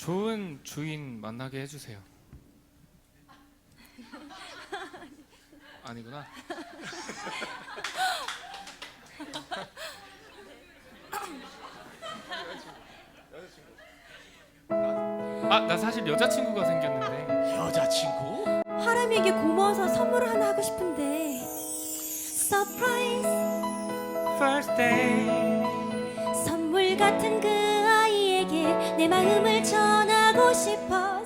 좋은 주인 만나게 해주세요. 아니구나. 아, 나 사실 여자친구가 생겼는데. 여자친구? 하람이에게 고마워서 선물을 하나 하고 싶은데 서프라이즈 First day. 선물 같은 그 아이에게 내 마음을 전하고 싶어